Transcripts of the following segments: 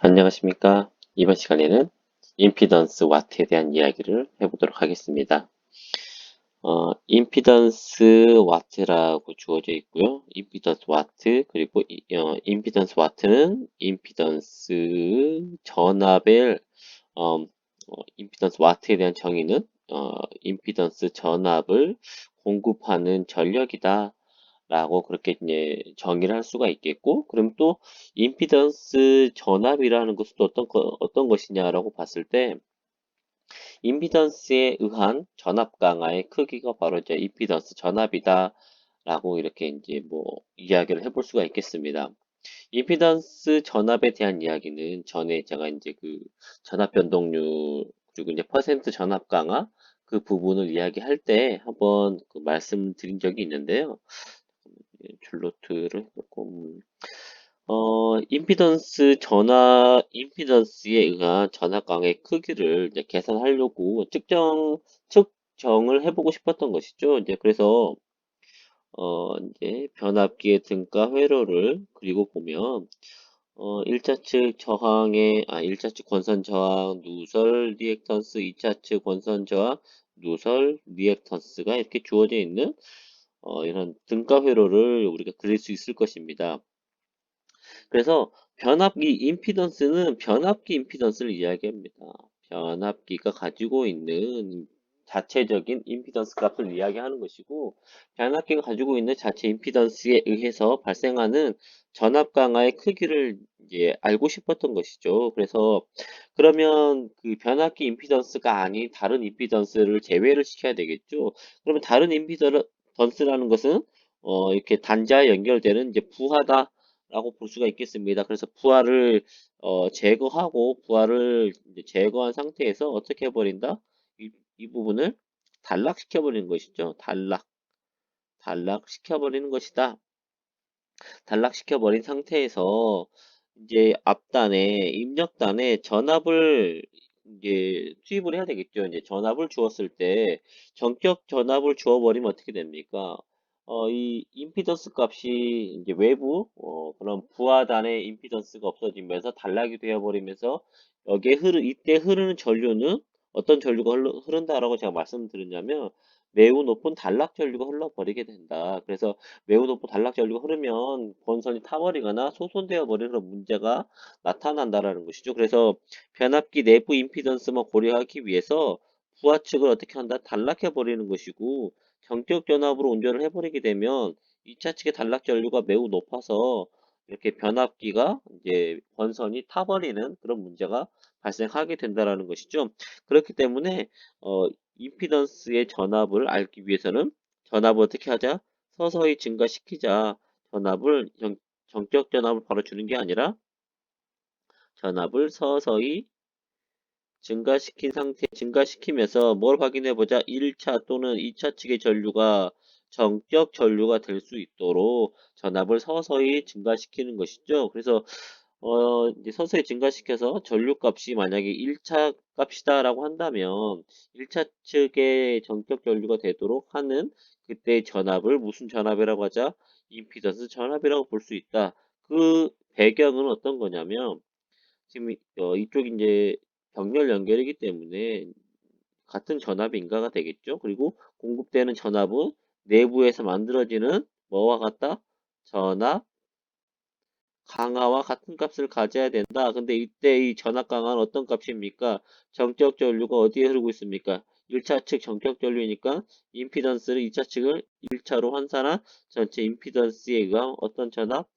안녕하십니까. 이번 시간에는 임피던스 와트에 대한 이야기를 해보도록 하겠습니다. 어, 임피던스 와트라고 주어져 있고요. 임피던스 와트 그리고 이, 어, 임피던스 와트는 임피던스 전압의 어, 어, 임피던스 와트에 대한 정의는 어, 임피던스 전압을 공급하는 전력이다. 라고 그렇게 이제 정의를 할 수가 있겠고, 그럼 또 임피던스 전압이라는 또 어떤 거, 어떤 것이냐라고 봤을 때, 임피던스에 의한 전압 강화의 크기가 바로 이제 임피던스 전압이다. 라고 이렇게 이제 뭐 이야기를 해볼 수가 있겠습니다. 임피던스 전압에 대한 이야기는 전에 제가 이제 그 전압 변동률 그리고 이제 퍼센트 전압 강화 그 부분을 이야기할 때 한번 그 말씀드린 적이 있는데요. 줄로트를 해놓고 음, 어, 임피던스 전화 임피던스에 의한 전압광의 크기를 이제 계산하려고 측정 측정을 해보고 싶었던 것이죠. 이제 그래서 어, 이제 변압기의 등가 회로를 그리고 보면 어, 1차측 저항의 아 1차측 권선 저항 누설 리액턴스 2차측 권선 저항 누설 리액턴스가 이렇게 주어져 있는 어, 이런 등가 회로를 우리가 그릴 수 있을 것입니다. 그래서 변압기 임피던스는 변압기 임피던스를 이야기합니다. 변압기가 가지고 있는 자체적인 임피던스 값을 이야기하는 것이고 변압기가 가지고 있는 자체 임피던스에 의해서 발생하는 전압 강화의 크기를 이제 알고 싶었던 것이죠. 그래서 그러면 그 변압기 임피던스가 아닌 다른 임피던스를 제외를 시켜야 되겠죠. 그러면 다른 임피던 던스라는 것은 어, 이렇게 단자에 연결되는 이제 부하다 라고 볼 수가 있겠습니다. 그래서 부하를 어, 제거하고 부하를 제거한 상태에서 어떻게 해버린다? 이, 이 부분을 단락시켜버리는 것이죠. 단락. 단락시켜버리는 것이다. 단락시켜버린 상태에서 이제 앞단에 입력단에 전압을 이제 투입을 해야 되겠죠. 이제 전압을 주었을 때 전격 전압을 주어버리면 어떻게 됩니까? 어, 이 임피던스 값이 이제 외부 어, 그런 부하단의 임피던스가 없어지면서 단락이 되어버리면서 여기에 흐르 이때 흐르는 전류는 어떤 전류가 흐른다라고 제가 말씀드렸냐면 매우 높은 단락 전류가 흘러버리게 된다. 그래서 매우 높은 단락 전류가 흐르면 본선이 타버리거나 소손되어 버리는 문제가 나타난다라는 것이죠. 그래서 변압기 내부 임피던스만 고려하기 위해서 부하 측을 어떻게 한다? 단락해 버리는 것이고 전격 전압으로 운전을 해버리게 되면 2차 측의 단락 전류가 매우 높아서 이렇게 변압기가 이제 본선이 타버리는 그런 문제가 발생하게 된다라는 것이죠. 그렇기 때문에 어, 임피던스의 전압을 알기 위해서는 전압을 어떻게 하자? 서서히 증가시키자. 전압을 정, 정격 전압을 바로 주는 게 아니라 전압을 서서히 증가시킨 상태, 증가시키면서 뭘 확인해 보자? 1차 또는 2차 측의 전류가 정격 전류가 될 수 있도록 전압을 서서히 증가시키는 것이죠. 그래서 어, 이제 서서히 증가시켜서 전류값이 만약에 1차 값이다라고 한다면 1차 측의 전격 전류가 되도록 하는 그때 전압을 무슨 전압이라고 하자? 임피던스 전압이라고 볼 수 있다. 그 배경은 어떤 거냐면 지금 어, 이쪽 이제 병렬 연결이기 때문에 같은 전압이 인가가 되겠죠. 그리고 공급되는 전압은 내부에서 만들어지는 뭐와 같다? 전압 강화와 같은 값을 가져야 된다. 근데 이때 이 전압 강화는 어떤 값입니까? 정적 전류가 어디에 흐르고 있습니까? 1차 측 정격 전류니까 임피던스를 2차 측을 1차로 환산한 전체 임피던스에 의한 어떤 전압?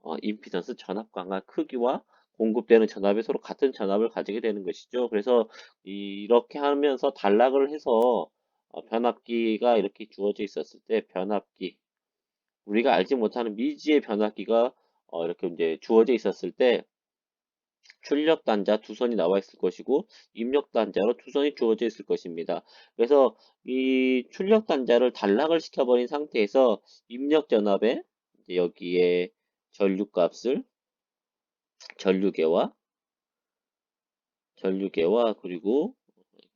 어, 임피던스 전압 강화 크기와 공급되는 전압이 서로 같은 전압을 가지게 되는 것이죠. 그래서 이렇게 하면서 단락을 해서 어, 변압기가 이렇게 주어져 있었을 때 변압기 우리가 알지 못하는 미지의 변압기가 어, 이렇게 이제 주어져 있었을 때 출력 단자 두 선이 나와 있을 것이고 입력 단자로 두 선이 주어져 있을 것입니다. 그래서 이 출력 단자를 단락을 시켜버린 상태에서 입력 전압에 여기에 전류 값을 전류계와 전류계와 그리고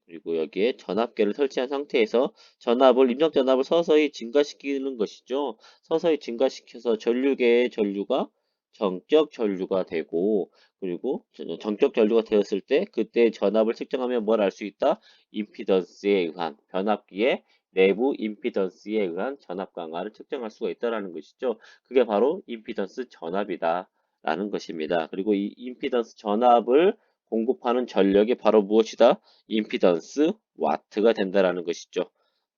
그리고 여기에 전압계를 설치한 상태에서 전압을 입력 전압을 서서히 증가시키는 것이죠. 서서히 증가시켜서 전류계의 전류가 정격 전류가 되고 그리고 저- 정격 전류가 되었을 때 그때 전압을 측정하면 뭘 알 수 있다? 임피던스에 의한 변압기의 내부 임피던스에 의한 전압 강화를 측정할 수가 있다라는 것이죠. 그게 바로 임피던스 전압이다 라는 것입니다. 그리고 이 임피던스 전압을 공급하는 전력이 바로 무엇이다? 임피던스 와트가 된다라는 것이죠.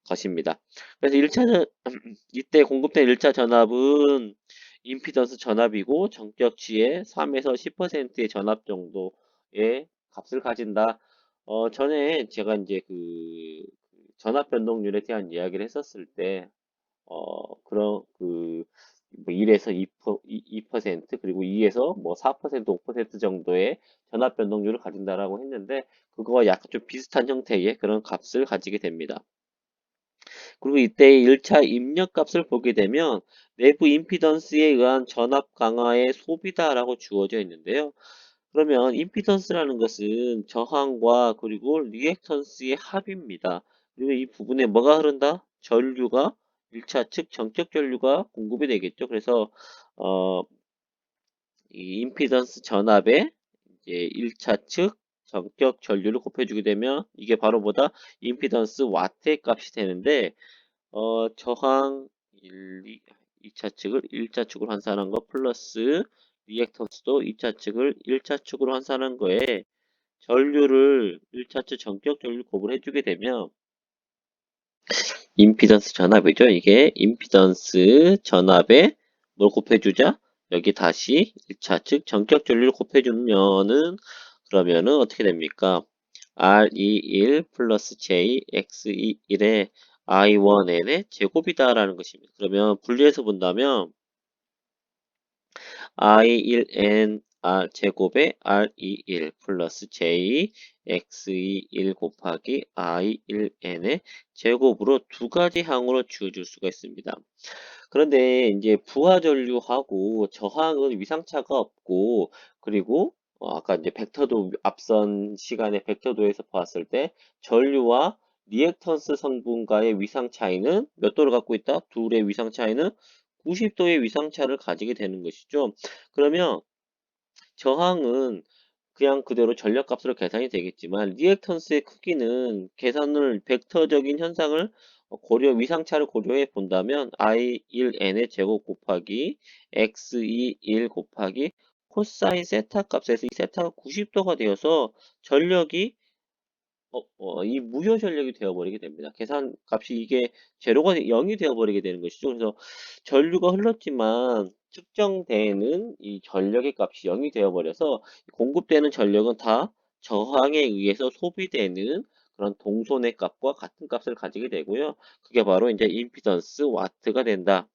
것입니다. 그래서 1차 전, 이때 공급된 1차 전압은 임피던스 전압이고 정격치의 3에서 10%의 전압 정도의 값을 가진다. 어, 전에 제가 이제 그 전압 변동률에 대한 이야기를 했었을 때, 어, 그런 그, 뭐 1에서 2%, 2% 그리고 2에서 뭐 4%, 5% 정도의 전압 변동률을 가진다라고 했는데, 그거와 약간 좀 비슷한 형태의 그런 값을 가지게 됩니다. 그리고 이때 1차 입력 값을 보게 되면 내부 임피던스에 의한 전압 강화의 소비다라고 주어져 있는데요. 그러면 임피던스라는 것은 저항과 그리고 리액턴스의 합입니다. 그리고 이 부분에 뭐가 흐른다? 전류가 1차 측 전격 전류가 공급이 되겠죠. 그래서 어, 이 임피던스 전압에 이제 1차 측 전격 전류를 곱해주게 되면 이게 바로 뭐다? 임피던스 와트의 값이 되는데 어, 저항 1, 2, 2차 측을 1차 측으로 환산한 거 플러스 리액턴스도 2차 측을 1차 측으로 환산한 거에 전류를 1차 측 전격 전류 곱을 해주게 되면 임피던스 전압이죠. 이게 임피던스 전압에 뭘 곱해주자? 여기 다시 1차 측 전격 전류를 곱해주면은 그러면은 어떻게 됩니까? R21 플러스 J X21의 I1n의 제곱이다라는 것입니다. 그러면 분리해서 본다면 I1n R 제곱에 R21 플러스 J X21 곱하기 I1n의 제곱으로 두 가지 항으로 지어줄 수가 있습니다. 그런데 이제 부하전류하고 저항은 위상차가 없고 그리고 어, 아까 이제 벡터도 앞선 시간에 벡터도에서 보았을 때 전류와 리액턴스 성분과의 위상 차이는 몇 도를 갖고 있다? 둘의 위상 차이는 90도의 위상차를 가지게 되는 것이죠. 그러면 저항은 그냥 그대로 전력값으로 계산이 되겠지만 리액턴스의 크기는 계산을 벡터적인 현상을 고려 위상차를 고려해 본다면 i1n의 제곱 곱하기 x21 곱하기 코사인 세타 값에서 이 세타가 90도가 되어서 전력이 어, 어, 이 무효 전력이 되어버리게 됩니다. 계산 값이 이게 제로가 0이 되어버리게 되는 것이죠. 그래서 전류가 흘렀지만 측정되는 이 전력의 값이 0이 되어버려서 공급되는 전력은 다 저항에 의해서 소비되는 그런 동손의 값과 같은 값을 가지게 되고요. 그게 바로 이제 임피던스 와트가 된다.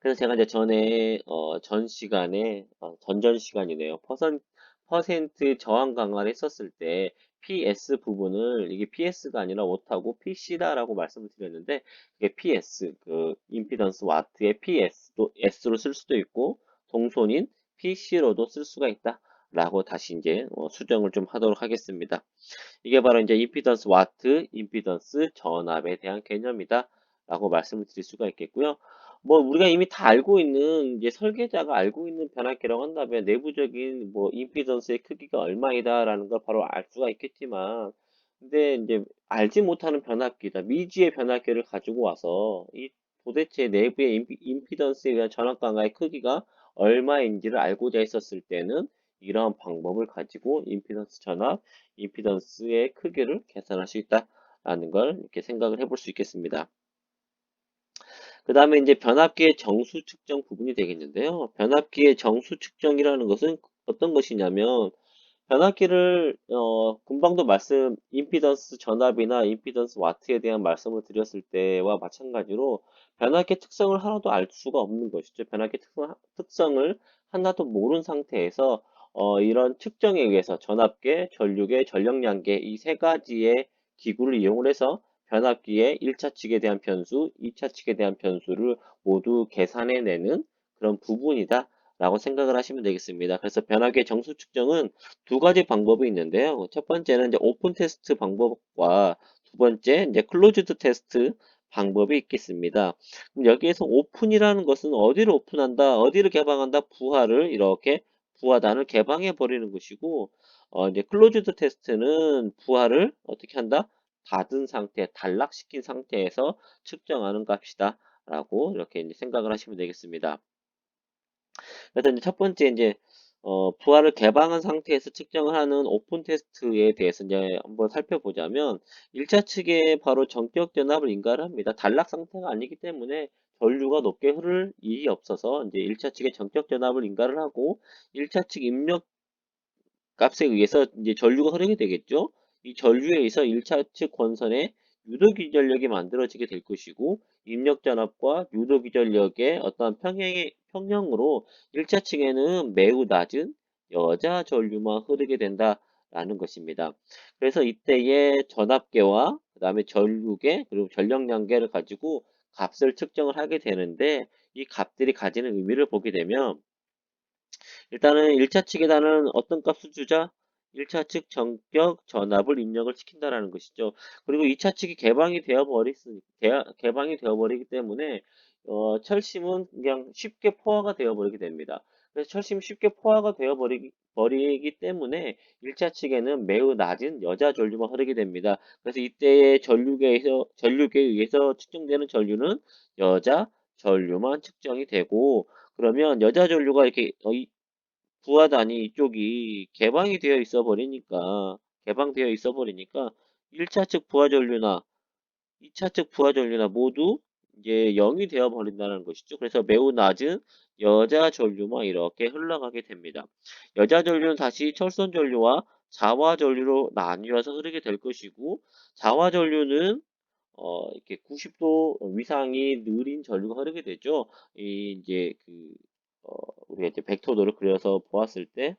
그래서 제가 이제 전에 어, 전 시간에 어, 전전 시간이네요. 퍼센, 퍼센트 저항 강화를 했었을 때 PS 부분을 이게 PS가 아니라 오타고 PC다라고 말씀을 드렸는데 이게 PS 그 임피던스 와트의 PS도 S로 쓸 수도 있고 동손인 PC로도 쓸 수가 있다 라고 다시 이제 어, 수정을 좀 하도록 하겠습니다. 이게 바로 이제 임피던스 와트, 임피던스 전압에 대한 개념이다 라고 말씀을 드릴 수가 있겠고요. 뭐 우리가 이미 다 알고 있는 이제 설계자가 알고 있는 변압기라고 한다면 내부적인 뭐 임피던스의 크기가 얼마이다라는 걸 바로 알 수가 있겠지만 근데 이제 알지 못하는 변압기다 미지의 변압기를 가지고 와서 이 도대체 내부의 임피, 임피던스에 의한 전압 강화의 크기가 얼마인지를 알고자 했었을 때는 이러한 방법을 가지고 임피던스 전압, 임피던스의 크기를 계산할 수 있다라는 걸 이렇게 생각을 해볼 수 있겠습니다. 그 다음에 이제 변압기의 정수 측정 부분이 되겠는데요. 변압기의 정수 측정이라는 것은 어떤 것이냐면 변압기를 어, 금방도 말씀 임피던스 전압이나 임피던스 와트에 대한 말씀을 드렸을 때와 마찬가지로 변압기 특성을 하나도 알 수가 없는 것이죠. 변압기 특성, 특성을 하나도 모르는 상태에서 어, 이런 측정에 의해서 전압계, 전류계, 전력량계 이 세 가지의 기구를 이용을 해서 변압기의 1차 측에 대한 변수, 2차 측에 대한 변수를 모두 계산해내는 그런 부분이다. 라고 생각을 하시면 되겠습니다. 그래서 변압기의 정수 측정은 두 가지 방법이 있는데요. 첫 번째는 이제 오픈 테스트 방법과 두 번째 이제 클로즈드 테스트 방법이 있겠습니다. 그럼 여기에서 오픈이라는 것은 어디를 오픈한다, 어디를 개방한다, 부하를 이렇게 부하단을 개방해 버리는 것이고, 어, 이제 클로즈드 테스트는 부하를 어떻게 한다? 닫은 상태, 단락시킨 상태에서 측정하는 값이다. 라고 이렇게 이제 생각을 하시면 되겠습니다. 그래서 이제 첫 번째 이제 어, 부하를 개방한 상태에서 측정을 하는 오픈 테스트에 대해서 이제 한번 살펴보자면 1차 측에 바로 전격 전압을 인가를 합니다. 단락 상태가 아니기 때문에 전류가 높게 흐를 일이 없어서 이제 1차 측에 전격 전압을 인가를 하고 1차 측 입력 값에 의해서 이제 전류가 흐르게 되겠죠. 이 전류에 의해서 1차 측 권선에 유도기전력이 만들어지게 될 것이고 입력 전압과 유도기전력의 어떤 평행의 평형으로 1차 층에는 매우 낮은 여자 전류만 흐르게 된다라는 것입니다. 그래서 이때의 전압계와 그 다음에 전류계 그리고 전력량계를 가지고 값을 측정을 하게 되는데 이 값들이 가지는 의미를 보게 되면 일단은 1차 측에다는 어떤 값을 주자? 1차 측 전격 전압을 입력을 시킨다라는 것이죠. 그리고 2차 측이 개방이 되어 버리니 개방이 되어 버리기 때문에 어, 철심은 그냥 쉽게 포화가 되어 버리게 됩니다. 그래서 철심이 쉽게 포화가 되어 버리기, 버리기 때문에 1차 측에는 매우 낮은 여자 전류만 흐르게 됩니다. 그래서 이때의 전류계에서 전류계에 의해서 측정되는 전류는 여자 전류만 측정이 되고 그러면 여자 전류가 이렇게 부하단이 이쪽이 개방이 되어 있어 버리니까 개방되어 있어 버리니까 1차 측 부하 전류나 2차 측 부하 전류나 모두 이제 0이 되어 버린다는 것이죠. 그래서 매우 낮은 여자 전류만 이렇게 흘러가게 됩니다. 여자 전류는 다시 철선 전류와 자화 전류로 나뉘어서 흐르게 될 것이고 자화 전류는 어, 이렇게 90도 위상이 느린 전류가 흐르게 되죠. 이 이제 그 어, 우리가 이제 벡터도를 그려서 보았을 때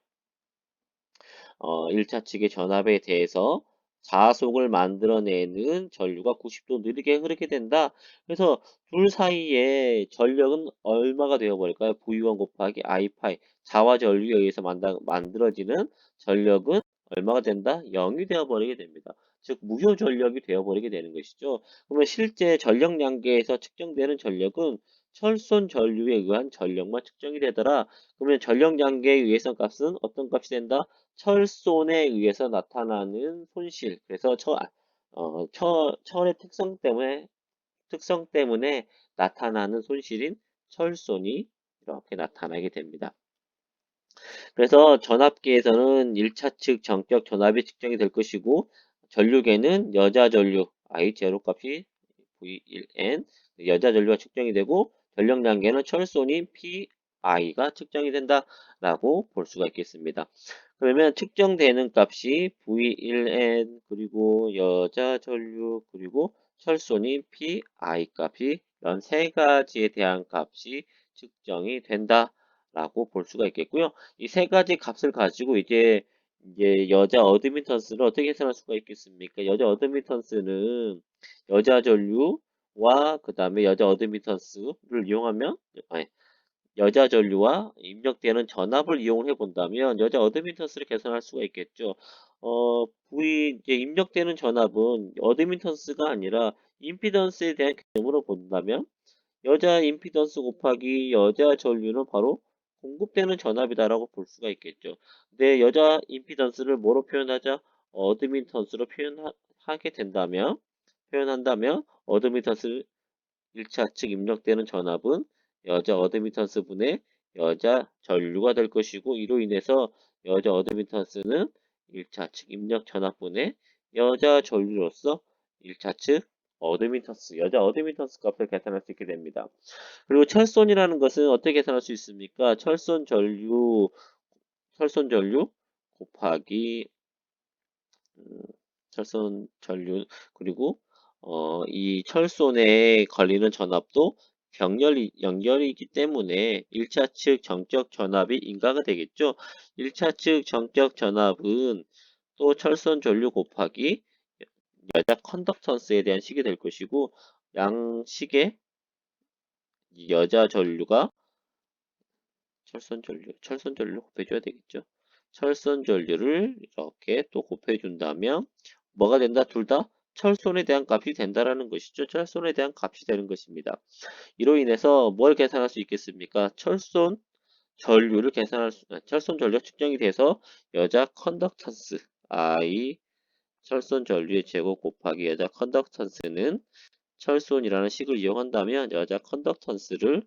어, 1차 측의 전압에 대해서 자속을 만들어내는 전류가 90도 느리게 흐르게 된다. 그래서 둘 사이에 전력은 얼마가 되어버릴까요? V1 곱하기 I 파이 자와 전류에 의해서 만다, 만들어지는 전력은 얼마가 된다? 0이 되어버리게 됩니다. 즉 무효 전력이 되어버리게 되는 것이죠. 그러면 실제 전력량계에서 측정되는 전력은 철손 전류에 의한 전력만 측정이 되더라. 그러면 전력량계에 의해서 값은 어떤 값이 된다? 철손에 의해서 나타나는 손실. 그래서 철, 어, 철, 철의 특성 때문에, 특성 때문에 나타나는 손실인 철손이 이렇게 나타나게 됩니다. 그래서 전압기에서는 1차 측 전격 전압이 측정이 될 것이고, 전류계는 여자 전류, I0 값이 V1N, 여자 전류가 측정이 되고, 전력량계는 철손인 PI가 측정이 된다라고 볼 수가 있겠습니다. 그러면 측정되는 값이 V1N 그리고 여자 전류 그리고 철손인 PI 값이 이런 세 가지에 대한 값이 측정이 된다라고 볼 수가 있겠고요. 이 세 가지 값을 가지고 이제 이제 여자 어드미턴스를 어떻게 계산할 수가 있겠습니까? 여자 어드미턴스는 여자 전류 와 그 다음에 여자 어드미턴스를 이용하면 아니, 여자 전류와 입력되는 전압을 이용해 본다면 여자 어드미턴스를 계산할 수가 있겠죠. 어, V 이제 입력되는 전압은 어드미턴스가 아니라 임피던스에 대한 개념으로 본다면 여자 임피던스 곱하기 여자 전류는 바로 공급되는 전압이다라고 볼 수가 있겠죠. 근데 여자 임피던스를 뭐로 표현하자? 어드미턴스로 표현하게 된다면 표현한다면 어드미턴스 1차 측 입력되는 전압은 여자 어드미턴스 분의 여자 전류가 될 것이고 이로 인해서 여자 어드미턴스는 1차 측 입력 전압분의 여자 전류로서 1차 측 어드미턴스, 여자 어드미턴스 값을 계산할 수 있게 됩니다. 그리고 철손이라는 것은 어떻게 계산할 수 있습니까? 철손 전류, 철손 전류 곱하기 음, 철손 전류 그리고 어, 이 철손에 걸리는 전압도 병렬이, 연결이기 때문에 1차 측 정적 전압이 인가가 되겠죠. 1차 측 정적 전압은 또 철선 전류 곱하기 여자 컨덕턴스에 대한 식이 될 것이고 양식의 여자 전류가 철선 전류, 철선 전류 곱해줘야 되겠죠. 철선 전류를 이렇게 또 곱해준다면 뭐가 된다? 둘 다 철손에 대한 값이 된다라는 것이죠. 철손에 대한 값이 되는 것입니다. 이로 인해서 뭘 계산할 수 있겠습니까? 철손 전류를 계산할 수, 아, 철손 전류 측정이 돼서 여자 컨덕턴스 I 철손 전류의 제곱 곱하기 여자 컨덕턴스는 철손이라는 식을 이용한다면 여자 컨덕턴스를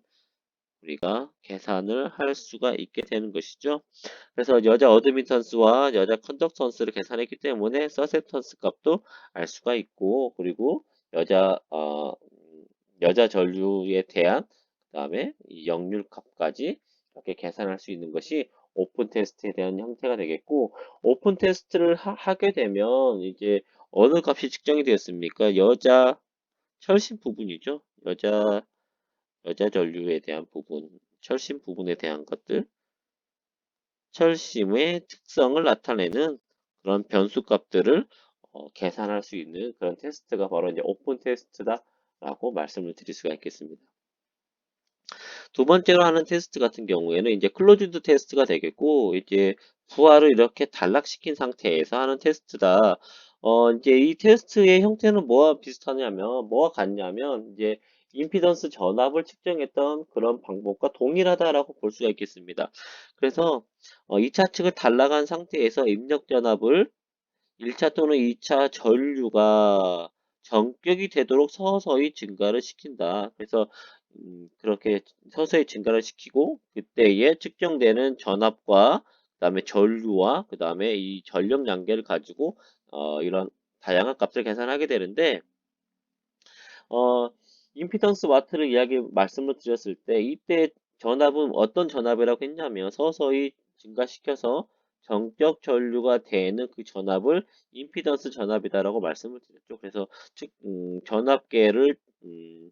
우리가 계산을 할 수가 있게 되는 것이죠. 그래서 여자 어드미턴스와 여자 컨덕턴스를 계산했기 때문에 서셉턴스 값도 알 수가 있고 그리고 여자 어, 여자 전류에 대한 그 다음에 역률 값까지 이렇게 계산할 수 있는 것이 오픈 테스트에 대한 형태가 되겠고 오픈 테스트를 하, 게 되면 이제 어느 값이 측정이 되었습니까? 여자 철심 부분이죠. 여자 여자 전류에 대한 부분, 철심 부분에 대한 것들, 철심의 특성을 나타내는 그런 변수 값들을 어, 계산할 수 있는 그런 테스트가 바로 이제 오픈 테스트다라고 말씀을 드릴 수가 있겠습니다. 두 번째로 하는 테스트 같은 경우에는 이제 클로즈드 테스트가 되겠고 이제 부하를 이렇게 단락시킨 상태에서 하는 테스트다. 어 이제 이 테스트의 형태는 뭐와 비슷하냐면 뭐와 같냐면 이제 임피던스 전압을 측정했던 그런 방법과 동일하다라고 볼 수가 있겠습니다. 그래서 어, 2차 측을 단락한 상태에서 입력 전압을 1차 또는 2차 전류가 전격이 되도록 서서히 증가를 시킨다. 그래서 음, 그렇게 서서히 증가를 시키고 그때에 측정되는 전압과 그다음에 전류와 그다음에 이 전력 양계를 가지고 어, 이런 다양한 값을 계산하게 되는데 어, 임피던스 와트를 이야기 말씀을 드렸을 때 이때 전압은 어떤 전압이라고 했냐면 서서히 증가시켜서 정적 전류가 되는 그 전압을 임피던스 전압이다라고 말씀을 드렸죠. 그래서 즉 음, 전압계를 음,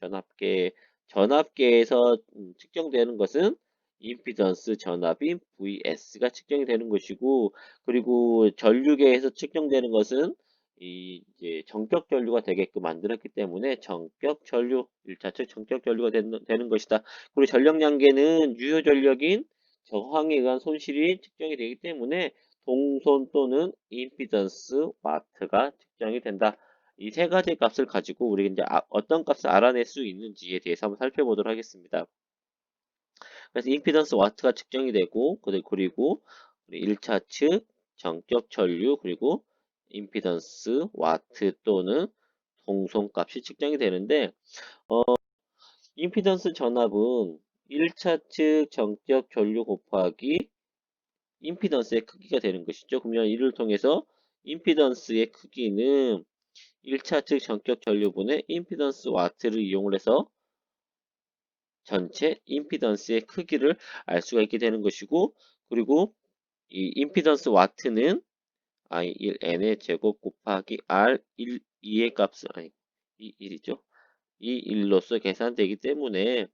전압계 전압계에서 음, 측정되는 것은 임피던스 전압인 VS가 측정이 되는 것이고 그리고 전류계에서 측정되는 것은 이 이제 정격 전류가 되게끔 만들었기 때문에 정격 전류 1차측 정격 전류가 되는, 되는 것이다. 그리고 전력 양계는 유효 전력인 저항에 의한 손실이 측정이 되기 때문에 동손 또는 임피던스 와트가 측정이 된다. 이 세 가지 값을 가지고 우리 이제 아, 어떤 값을 알아낼 수 있는지에 대해서 한번 살펴보도록 하겠습니다. 그래서 임피던스 와트가 측정이 되고 그리고 1차 측 정격 전류 그리고 임피던스, 와트 또는 동송값이 측정이 되는데 어, 임피던스 전압은 1차 측 정적 전류 곱하기 임피던스의 크기가 되는 것이죠. 그러면 이를 통해서 임피던스의 크기는 1차 측 전격 전류분의 임피던스 와트를 이용을 해서 전체 임피던스의 크기를 알 수가 있게 되는 것이고 그리고 이 임피던스 와트는 i1 n의 제곱 곱하기 r1 2의 값은 아니 이 1이죠. 이 1로서 계산되기 때문에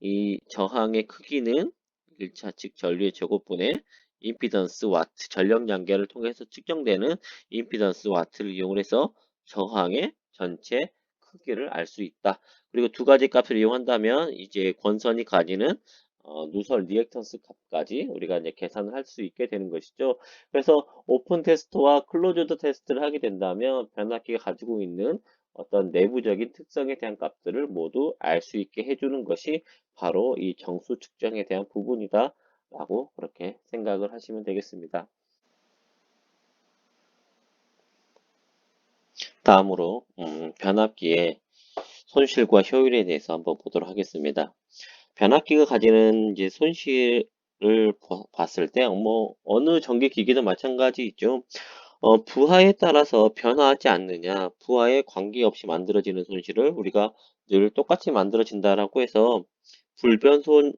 이 저항의 크기는 1차 측 전류의 제곱분의 임피던스 와트 전력 양계를 통해서 측정되는 임피던스 와트를 이용해서 저항의 전체 크기를 알 수 있다. 그리고 두 가지 값을 이용한다면 이제 권선이 가지는 어, 누설 리액턴스 값까지 우리가 이제 계산을 할 수 있게 되는 것이죠. 그래서 오픈 테스트와 클로즈드 테스트를 하게 된다면 변압기가 가지고 있는 어떤 내부적인 특성에 대한 값들을 모두 알 수 있게 해주는 것이 바로 이 정수 측정에 대한 부분이다 라고 그렇게 생각을 하시면 되겠습니다. 다음으로 음, 변압기의 손실과 효율에 대해서 한번 보도록 하겠습니다. 변압기가 가지는 이제 손실을 봤을 때, 뭐, 어느 전기 기기도 마찬가지있죠. 어, 부하에 따라서 변화하지 않느냐, 부하에 관계없이 만들어지는 손실을 우리가 늘 똑같이 만들어진다라고 해서 불변손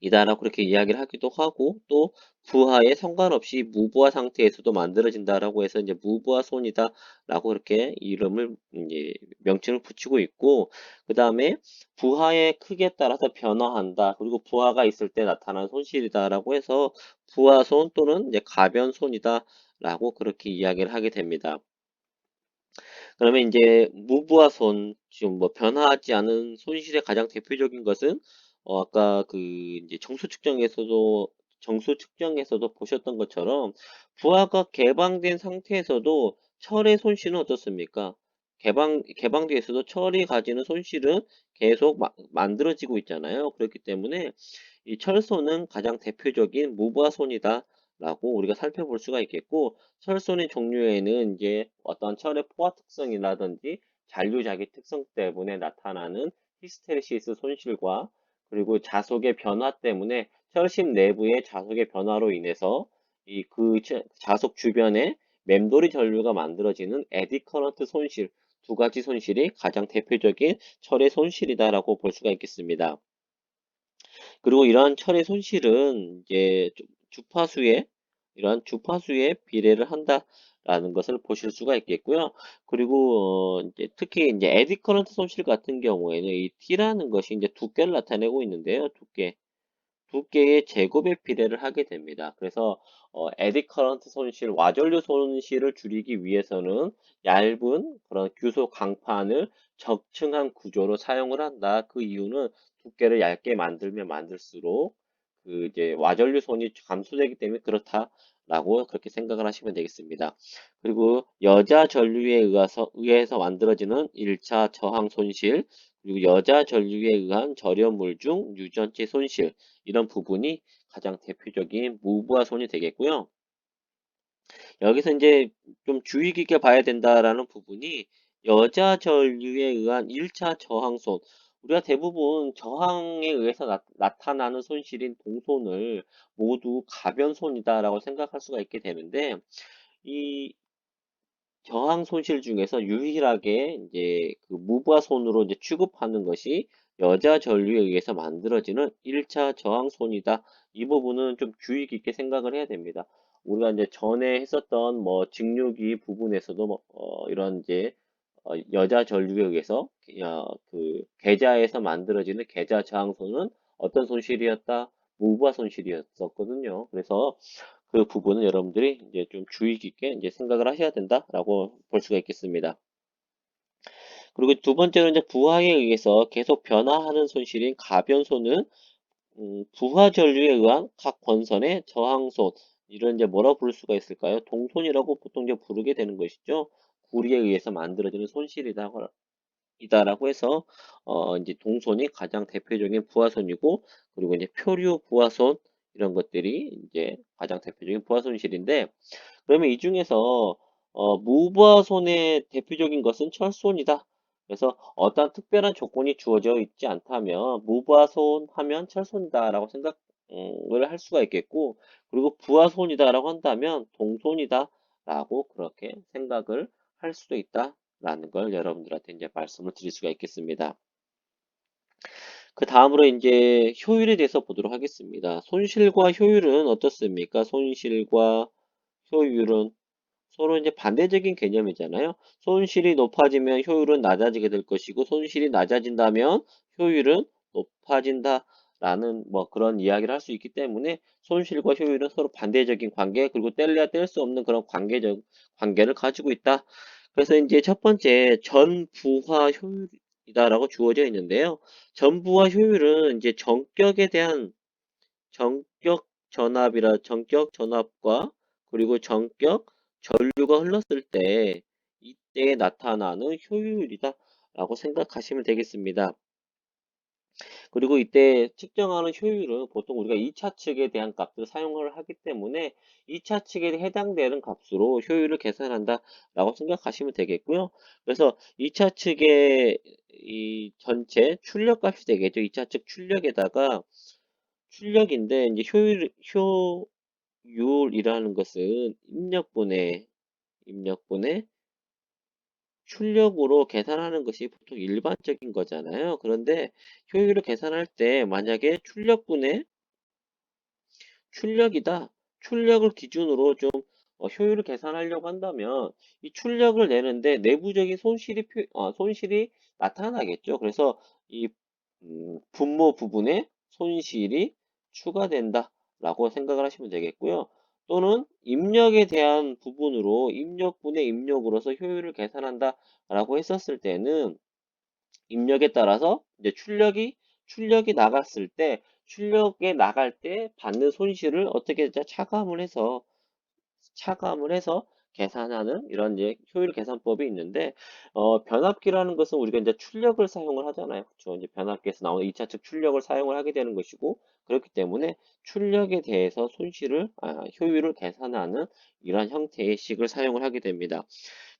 이다라고 그렇게 이야기를 하기도 하고 또 부하에 상관없이 무부하 상태에서도 만들어진다라고 해서 이제 무부하 손이다라고 그렇게 이름을 이제 명칭을 붙이고 있고 그 다음에 부하의 크기에 따라서 변화한다 그리고 부하가 있을 때 나타난 손실이다라고 해서 부하손 또는 이제 가변손이다라고 그렇게 이야기를 하게 됩니다. 그러면 이제 무부하손 지금 뭐 변화하지 않은 손실의 가장 대표적인 것은 어, 아까 그 이제 정수 측정에서도 정수 측정에서도 보셨던 것처럼 부하가 개방된 상태에서도 철의 손실은 어떻습니까? 개방, 개방도에서도 철이 가지는 손실은 계속 마- 만들어지고 있잖아요. 그렇기 때문에 이 철소는 가장 대표적인 무부하손이다. 라고 우리가 살펴볼 수가 있겠고, 철손의 종류에는 이제 어떤 철의 포화 특성이라든지 잔류 자기 특성 때문에 나타나는 히스테리시스 손실과 그리고 자속의 변화 때문에 철심 내부의 자속의 변화로 인해서 이 그 자속 주변에 맴돌이 전류가 만들어지는 에디 커런트 손실 두 가지 손실이 가장 대표적인 철의 손실이다라고 볼 수가 있겠습니다. 그리고 이러한 철의 손실은 이제 좀 주파수에 이러한 주파수에 비례를 한다라는 것을 보실 수가 있겠고요. 그리고 어 이제 특히 이제 에디 커런트 손실 같은 경우에는 이 T라는 것이 이제 두께를 나타내고 있는데요. 두께. 두께의 제곱에 비례를 하게 됩니다. 그래서 어, 에디 커런트 손실, 와전류 손실을 줄이기 위해서는 얇은 그런 규소 강판을 적층한 구조로 사용을 한다. 그 이유는 두께를 얇게 만들면 만들수록 그 이제 와전류 손이 감소되기 때문에 그렇다라고 그렇게 생각을 하시면 되겠습니다. 그리고 여자 전류에 의해서 의해서 만들어지는 1차 저항 손실, 그리고 여자 전류에 의한 절연물 중 유전체 손실 이런 부분이 가장 대표적인 무부하 손이 되겠고요. 여기서 이제 좀 주의 깊게 봐야 된다라는 부분이 여자 전류에 의한 1차 저항손 우리가 대부분 저항에 의해서 나, 타나는 손실인 동손을 모두 가변손이다라고 생각할 수가 있게 되는데 이 저항 손실 중에서 유일하게 이제 그 무부하 손으로 이제 취급하는 것이 여자 전류에 의해서 만들어지는 1차 저항손이다. 이 부분은 좀 주의 깊게 생각을 해야 됩니다. 우리가 이제 전에 했었던 뭐 직류기 부분에서도 뭐, 어, 이런 이제 어, 여자 어, 그 계좌에서 만들어지는 계좌 저항손은 어떤 손실이었다? 무부하 손실이었었거든요. 그래서 그 부분은 여러분들이 이제 좀 주의 깊게 이제 생각을 하셔야 된다라고 볼 수가 있겠습니다. 그리고 두 번째는 이제 부하에 의해서 계속 변화하는 손실인 가변손은 음, 부하 전류에 의한 각 권선의 저항손 이런 이제 뭐라고 부를 수가 있을까요? 동손이라고 보통 이제 부르게 되는 것이죠. 구리에 의해서 만들어지는 손실이다 이다라고 해서 어 이제 동손이 가장 대표적인 부하손이고 그리고 이제 표류 부하손 이런 것들이 이제 가장 대표적인 부하손실인데 그러면 이 중에서 어 무부하손의 대표적인 것은 철손이다. 그래서 어떤 특별한 조건이 주어져 있지 않다면 무부하손 하면 철손이다라고 생각을 할 수가 있겠고 그리고 부하손이다라고 한다면 동손이다라고 그렇게 생각을 할 수도 있다라는 걸 여러분들한테 이제 말씀을 드릴 수가 있겠습니다. 그 다음으로 이제 효율에 대해서 보도록 하겠습니다. 손실과 효율은 어떻습니까? 손실과 효율은 서로 이제 반대적인 개념이잖아요. 손실이 높아지면 효율은 낮아지게 될 것이고 손실이 낮아진다면 효율은 높아진다. 라는 뭐 그런 이야기를 할 수 있기 때문에 손실과 효율은 서로 반대적인 관계 그리고 뗄래야 뗄 수 없는 그런 관계적 관계를 가지고 있다. 그래서 이제 첫 번째 전부화 효율이다라고 주어져 있는데요. 전부화 효율은 이제 전격에 대한 전격 전압이라 전격 전압과 그리고 전격 전류가 흘렀을 때 이때 나타나는 효율이다 라고 생각하시면 되겠습니다. 그리고 이때 측정하는 효율은 보통 우리가 2차 측에 대한 값을 사용을 하기 때문에 2차 측에 해당되는 값으로 효율을 계산한다 라고 생각하시면 되겠고요. 그래서 2차 측의 이 전체 출력 값이 되겠죠. 2차 측 출력에다가 출력인데 이제 효율 효율이라는 것은 입력분의 입력분의 출력으로 계산하는 것이 보통 일반적인 거잖아요. 그런데 효율을 계산할 때 만약에 출력분의 출력이다. 출력을 기준으로 좀 어, 효율을 계산하려고 한다면 이 출력을 내는데 내부적인 손실이 표, 어, 손실이 나타나겠죠. 그래서 이 음, 분모 부분에 손실이 추가된다 라고 생각을 하시면 되겠고요. 또는 입력에 대한 부분으로 입력분의 입력으로서 효율을 계산한다 라고 했었을 때는 입력에 따라서 이제 출력이 출력이 나갔을 때 출력에 나갈 때 받는 손실을 어떻게 차감을 해서 차감을 해서 계산하는 이런 이제 효율 계산법이 있는데 어, 변압기라는 것은 우리가 이제 출력을 사용을 하잖아요. 그렇죠? 이제 변압기에서 나오는 2차 측 출력을 사용을 하게 되는 것이고 그렇기 때문에 출력에 대해서 손실을 아, 효율을 계산하는 이러한 형태의 식을 사용을 하게 됩니다.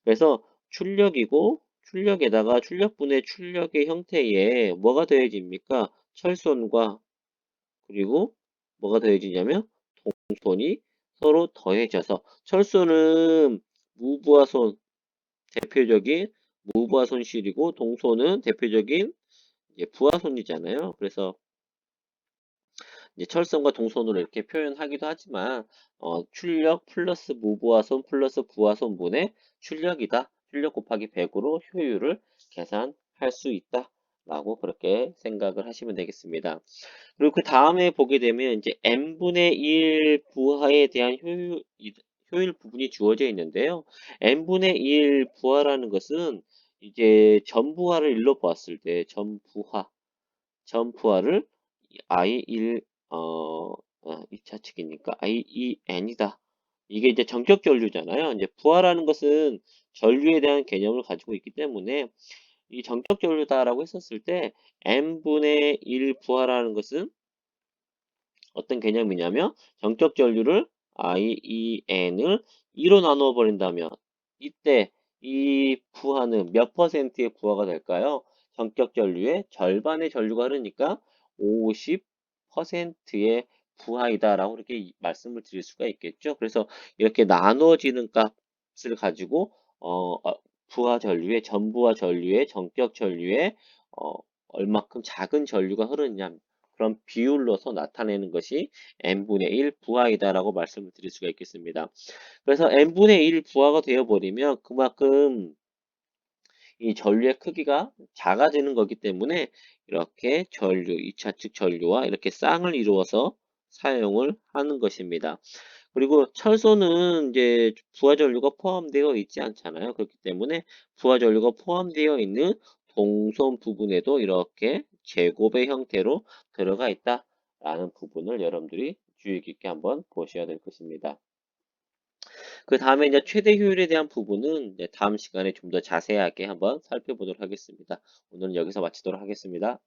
그래서 출력이고 출력에다가 출력분의 출력의 형태에 뭐가 더해집니까? 철손과 그리고 뭐가 더해지냐면 동손이 서로 더해져서 철수는 무부하 손 대표적인 무부하 손실이고 동손은 대표적인 부하 손이잖아요. 그래서 이제 철선과 동선으로 이렇게 표현하기도 하지만 어, 출력 플러스 무부하손 플러스 부하손분의 출력이다. 출력 곱하기 100으로 효율을 계산할 수 있다. 라고 그렇게 생각을 하시면 되겠습니다. 그리고 그 다음에 보게 되면 이제 n분의 1 부하에 대한 효율, 효율 부분이 주어져 있는데요. n분의 1 부하라는 것은 이제 전부하를 일로 보았을 때 전부하, 전부하를 i1 어, 어 2차 측이니까 i2n이다. 이게 이제 전격 전류잖아요. 이제 부하라는 것은 전류에 대한 개념을 가지고 있기 때문에 이 전격 전류다라고 했었을 때 n분의 1 부하라는 것은 어떤 개념이냐면 전격 전류를 i, e, n을 2로 나누어 버린다면 이때 이 부하는 몇 퍼센트의 부하가 될까요? 전격 전류의 절반의 전류가 흐르니까 50%의 부하이다라고 이렇게 말씀을 드릴 수가 있겠죠. 그래서 이렇게 나눠지는 값을 가지고 어, 어 부하 전류의 전부하 전류의 전격 전류의 어, 얼마큼 작은 전류가 흐르느냐 그런 비율로서 나타내는 것이 n분의 1 부하이다라고 말씀을 드릴 수가 있겠습니다. 그래서 n분의 1 부하가 되어버리면 그만큼 이 전류의 크기가 작아지는 거기 때문에 이렇게 전류, 2차 측 전류와 이렇게 쌍을 이루어서 사용을 하는 것입니다. 그리고 철소는 이제 부하 전류가 포함되어 있지 않잖아요. 그렇기 때문에 부하 전류가 포함되어 있는 동선 부분에도 이렇게 제곱의 형태로 들어가 있다라는 부분을 여러분들이 주의 깊게 한번 보셔야 될 것입니다. 그 다음에 이제 최대 효율에 대한 부분은 다음 시간에 좀 더 자세하게 한번 살펴보도록 하겠습니다. 오늘은 여기서 마치도록 하겠습니다.